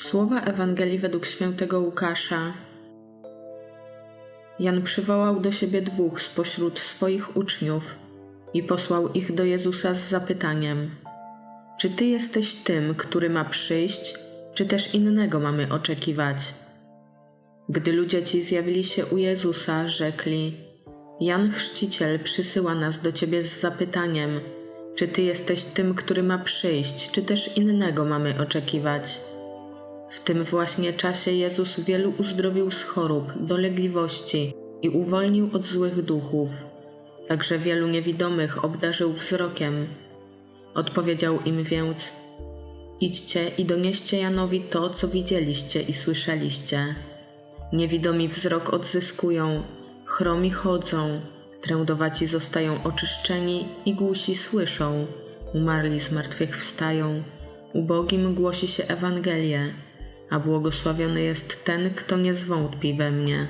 Słowa Ewangelii według świętego Łukasza. Jan przywołał do siebie dwóch spośród swoich uczniów i posłał ich do Jezusa z zapytaniem: Czy ty jesteś tym, który ma przyjść, czy też innego mamy oczekiwać? Gdy ludzie ci zjawili się u Jezusa, rzekli: Jan Chrzciciel przysyła nas do ciebie z zapytaniem: Czy ty jesteś tym, który ma przyjść, czy też innego mamy oczekiwać? Tym właśnie czasie Jezus wielu uzdrowił z chorób, dolegliwości i uwolnił od złych duchów. Także wielu niewidomych obdarzył wzrokiem. Odpowiedział im więc: Idźcie i donieście Janowi to, co widzieliście i słyszeliście. Niewidomi wzrok odzyskują, chromi chodzą, trędowaci zostają oczyszczeni i głusi słyszą, umarli z martwych wstają, ubogim głosi się Ewangelię, a błogosławiony jest ten, kto nie zwątpi we mnie.